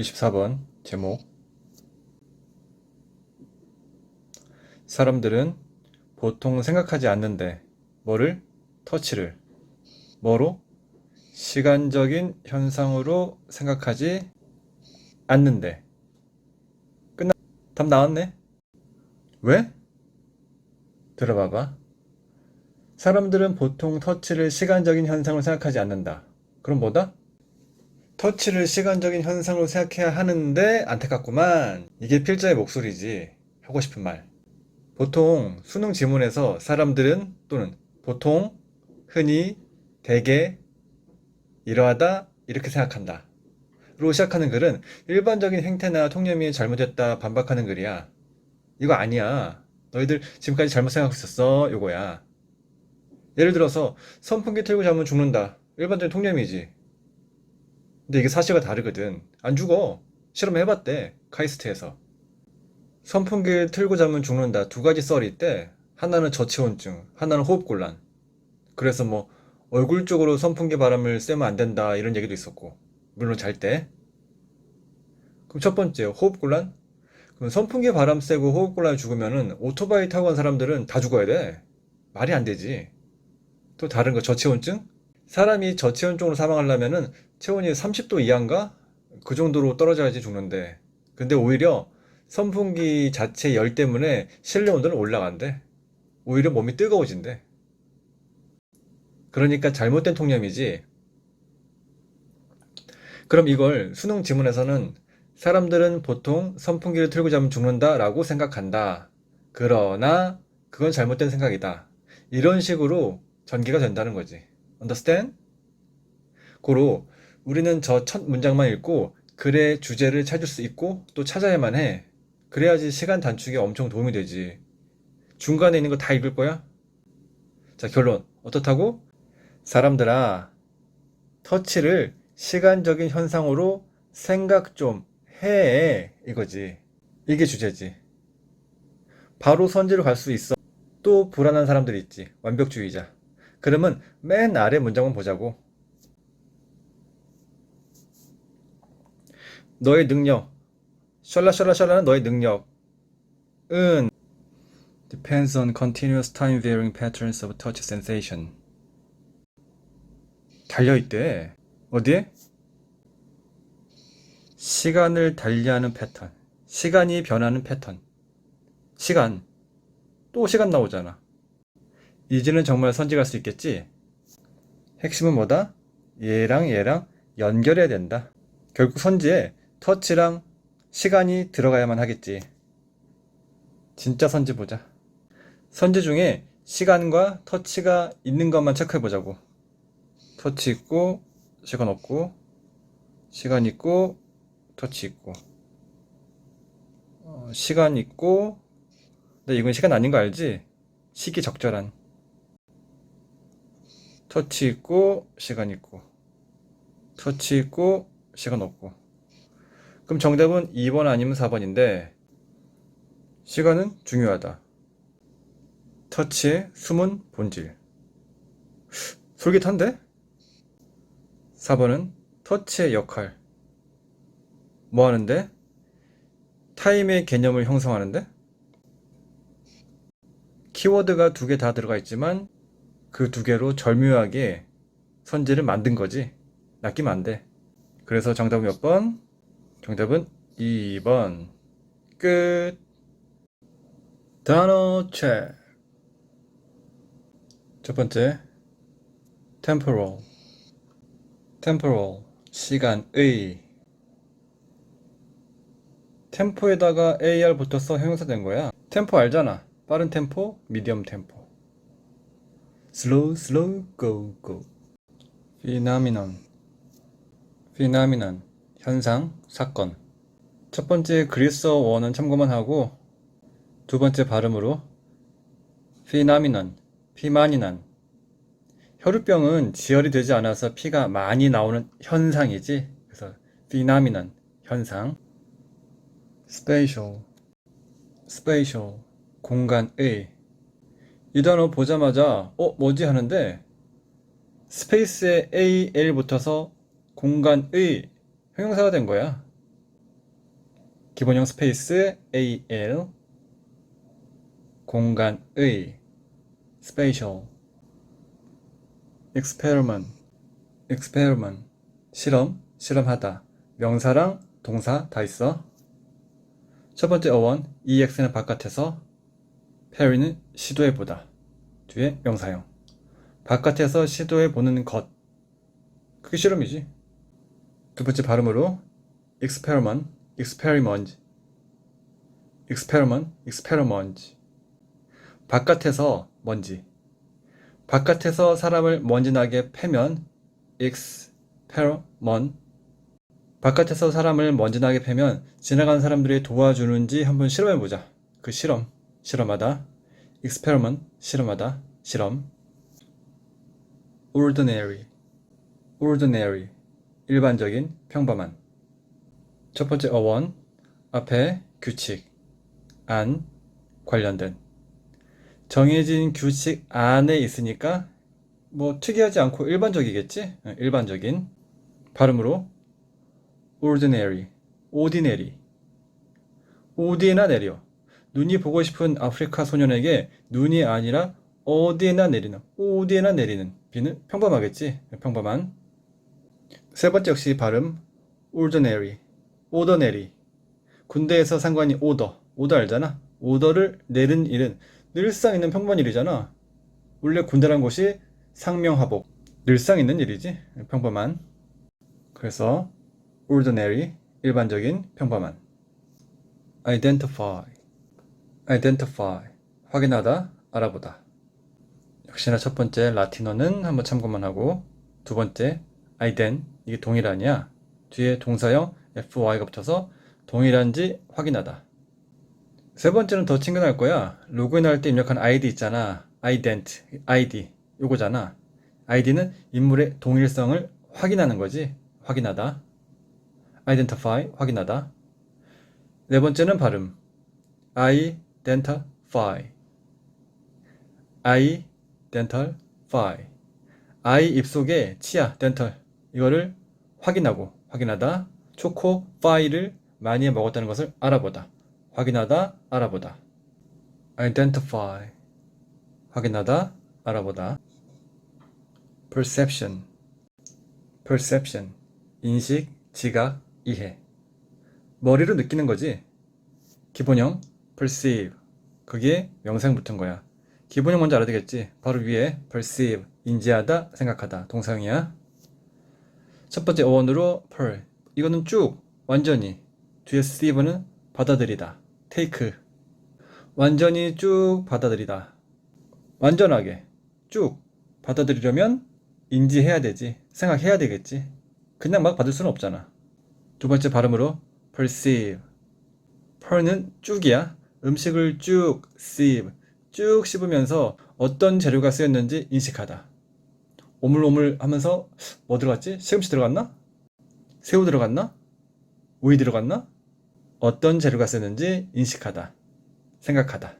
24번 제목 사람들은 보통 생각하지 않는데 뭐를? 터치를 뭐로? 시간적인 현상으로 생각하지 않는데 끝나 답 나왔네 왜? 들어봐봐 사람들은 보통 터치를 시간적인 현상으로 생각하지 않는다 그럼 뭐다? 터치를 시간적인 현상으로 생각해야 하는데 안타깝구만. 이게 필자의 목소리지. 하고 싶은 말. 보통 수능 지문에서 사람들은 또는 보통, 흔히, 대개, 이러하다, 이렇게 생각한다. 로 시작하는 글은 일반적인 행태나 통념이 잘못됐다 반박하는 글이야. 이거 아니야. 너희들 지금까지 잘못 생각하고 있었어. 요거야. 예를 들어서 선풍기 틀고 자면 죽는다. 일반적인 통념이지. 근데 이게 사실과 다르거든. 안 죽어. 실험해봤대. 카이스트에서. 선풍기를 틀고 자면 죽는다. 두 가지 썰이 있대. 하나는 저체온증, 하나는 호흡곤란. 그래서 뭐 얼굴 쪽으로 선풍기 바람을 쐬면 안 된다 이런 얘기도 있었고. 물론 잘 때. 그럼 첫 번째 호흡곤란? 그럼 선풍기 바람 쐬고 호흡곤란에 죽으면은 오토바이 타고 간 사람들은 다 죽어야 돼. 말이 안 되지. 또 다른 거 저체온증? 사람이 저체온증으로 사망하려면은 체온이 30도 이하인가? 그 정도로 떨어져야지 죽는데. 근데 오히려 선풍기 자체 열 때문에 실내 온도는 올라간대. 오히려 몸이 뜨거워진대. 그러니까 잘못된 통념이지. 그럼 이걸 수능 지문에서는 사람들은 보통 선풍기를 틀고 자면 죽는다라고 생각한다. 그러나 그건 잘못된 생각이다. 이런 식으로 전개가 된다는 거지. Understand? 고로 우리는 저 첫 문장만 읽고 글의 주제를 찾을 수 있고 또 찾아야만 해. 그래야지 시간 단축에 엄청 도움이 되지. 중간에 있는 거 다 읽을 거야? 자, 결론. 어떻다고? 사람들아, 터치를 시간적인 현상으로 생각 좀 해. 이거지. 이게 주제지. 바로 선지로 갈 수 있어. 또 불안한 사람들이 있지. 완벽주의자. 그러면 맨 아래 문장만 보자고. 너의 능력. 셜라셜라셜라는 너의 능력은 depends on continuous time varying patterns of touch sensation. 달려 있대. 어디에? 시간을 달리하는 패턴. 시간이 변하는 패턴. 시간. 또 시간 나오잖아. 이제는 정말 선지갈 수 있겠지? 핵심은 뭐다? 얘랑 얘랑 연결해야 된다. 결국 선지에 터치랑 시간이 들어가야만 하겠지. 진짜 선지 보자. 선지 중에 시간과 터치가 있는 것만 체크해 보자고. 터치 있고, 시간 없고, 시간 있고, 터치 있고. 어, 시간 있고, 근데 이건 시간 아닌 거 알지? 시기 적절한. 터치 있고, 시간 있고. 터치 있고, 시간 없고. 그럼 정답은 2번 아니면 4번인데, 시간은 중요하다. 터치의 숨은 본질. 솔깃한데? 4번은 터치의 역할. 뭐 하는데? 타임의 개념을 형성하는데? 키워드가 두 개 다 들어가 있지만 그 두 개로 절묘하게 선지를 만든 거지. 낚이면 안 돼. 그래서 정답은 몇 번? 정답은 2번. 끝. 단어 체크. 첫 번째. temporal. temporal. 시간의. 템포에다가 AR 붙어서 형용사 된 거야. 템포 알잖아. 빠른 템포, 미디엄 템포. Slow, slow, go, go. phenomenon. phenomenon. 현상, 사건. 첫 번째 그리스어 원은 참고만 하고 두 번째 발음으로 phenomenon, 피만이난. 혈우병은 지혈이 되지 않아서 피가 많이 나오는 현상이지. 그래서 phenomenon, 현상. spatial, spatial, 공간의. 이 단어 보자마자 어 뭐지? 하는데 스페이스에 A, L 붙어서 공간의 형용사가 된 거야. 기본형 스페이스 AL 공간의 spatial experiment experiment. 실험 실험하다. 명사랑 동사 다 있어. 첫 번째 어원 EX는 바깥에서 페리는 시도해보다. 뒤에 명사형. 바깥에서 시도해보는 것. 그게 실험이지. 두 번째 발음으로 experiment experiment. experiment experiment. 바깥에서 먼지. 바깥에서 사람을 먼지나게 패면 experiment. 바깥에서 사람을 먼지나게 패면 지나가는 사람들이 도와주는지 한번 실험해보자. 그 실험, 실험하다. experiment, 실험하다. 실험. ordinary, ordinary, 일반적인, 평범한. 첫 번째 어원, 앞에 규칙, 안, 관련된. 정해진 규칙 안에 있으니까 뭐 특이하지 않고 일반적이겠지? 응, 일반적인. 발음으로 ordinary, ordinary. 어디에나 내려. 눈이 보고 싶은 아프리카 소년에게 눈이 아니라 어디에나 내리는, 어디에나 내리는 비는 평범하겠지? 평범한. 세 번째 역시 발음 ordinary, ordinary. 군대에서 상관이 오더, 오더 알잖아? 오더를 내린 일은 늘상 있는 평범한 일이잖아. 원래 군대란 곳이 상명하복, 늘상 있는 일이지. 평범한. 그래서 ordinary, 일반적인, 평범한. identify, identify, 확인하다, 알아보다. 역시나 첫 번째 라틴어는 한번 참고만 하고 두 번째 ident, 이게 동일하냐? 뒤에 동사형 fy가 붙어서 동일한지 확인하다. 세 번째는 더 친근할 거야. 로그인할 때 입력한 아이디 있잖아. ident, id, 요거잖아. id는 인물의 동일성을 확인하는 거지. 확인하다. identify, 확인하다. 네 번째는 발음. Identify. identify. I 입속에 치아, dental. 이거를 확인하고, 확인하다. 초코, 파이를 많이 먹었다는 것을 알아보다. 확인하다, 알아보다. identify. 확인하다, 알아보다. perception. perception. 인식, 지각, 이해. 머리로 느끼는 거지. 기본형 perceive. 그게 명사형 붙은 거야. 기본형 먼저 알아야 되겠지. 바로 위에 perceive. 인지하다, 생각하다. 동사형이야. 첫 번째 어원으로 per. 이거는 쭉, 완전히. 뒤에 receive는 받아들이다. take. 완전히 쭉 받아들이다. 완전하게. 쭉 받아들이려면 인지해야 되지. 생각해야 되겠지. 그냥 막 받을 수는 없잖아. 두 번째 발음으로 perceive. per는 쭉이야. 음식을 쭉 sieve. 쭉 씹으면서 어떤 재료가 쓰였는지 인식하다. 오물오물 하면서 뭐 들어갔지? 시금치 들어갔나? 새우 들어갔나? 오이 들어갔나? 어떤 재료가 쓰였는지 인식하다. 생각하다.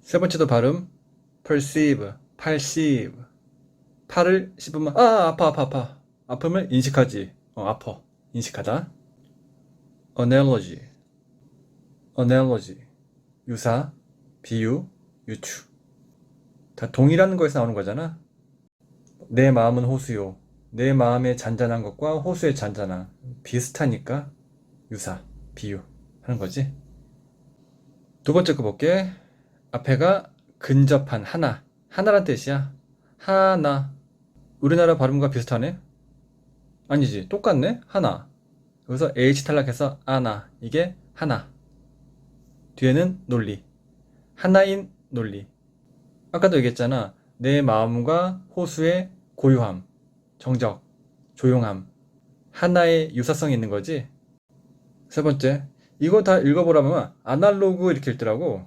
세 번째도 발음 perceive, perceive. 팔을 씹으면 아 아파 아파 아파 아픔을 인식하지 어 아파 인식하다 analogy analogy 유사 비유 유추. 다 동일한 거에서 나오는 거잖아. 내 마음은 호수요. 내 마음의 잔잔한 것과 호수의 잔잔함 비슷하니까 유사 비유 하는 거지. 두 번째 거 볼게. 앞에가 근접한 하나. 하나란 뜻이야. 하나. 우리나라 발음과 비슷하네? 아니지. 똑같네. 하나. 여기서 H 탈락해서 아나. 이게 하나 뒤에는 논리 하나인 논리. 아까도 얘기했잖아. 내 마음과 호수의 고요함 정적 조용함. 하나의 유사성이 있는 거지. 세 번째 이거 다 읽어보라면 아날로그 이렇게 읽더라고.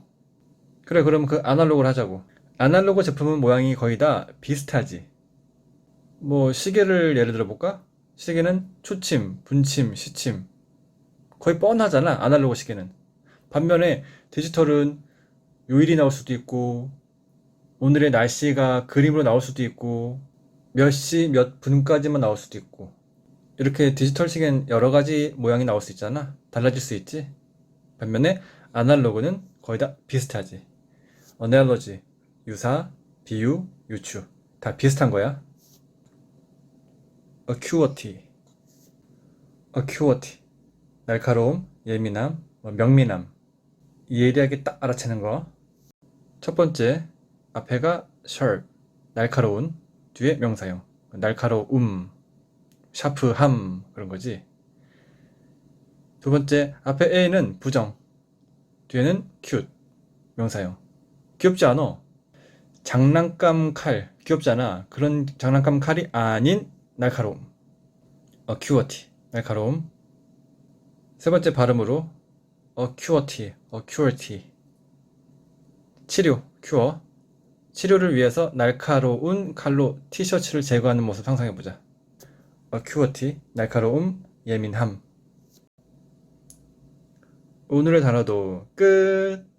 그래 그럼 그 아날로그를 하자고. 아날로그 제품은 모양이 거의 다 비슷하지. 뭐 시계를 예를 들어 볼까? 시계는 초침, 분침, 시침. 거의 뻔하잖아 아날로그 시계는 반면에 디지털은 요일이 나올 수도 있고 오늘의 날씨가 그림으로 나올 수도 있고 몇 시 몇 분까지만 나올 수도 있고 이렇게 디지털 시계는 여러 가지 모양이 나올 수 있잖아 달라질 수 있지 반면에 아날로그는 거의 다 비슷하지. analogy, 유사, 비유, 유추. 다 비슷한 거야. acuity, acuity. 날카로움, 예민함, 뭐 명민함. 예리하게 딱 알아채는 거. 첫 번째, 앞에가 sharp, 날카로운, 뒤에 명사형. 날카로움, 샤프함, 그런 거지. 두 번째, 앞에 A는 부정, 뒤에는 cute, 명사형. 귀엽지 않아? 장난감 칼, 귀엽잖아. 그런 장난감 칼이 아닌 날카로움. acuity, 날카로움. 세 번째 발음으로 acuity, acuity. 치료, cure. 치료를 위해서 날카로운 칼로 티셔츠를 제거하는 모습 상상해보자. acuity, 날카로움, 예민함. 오늘의 단어도 끝.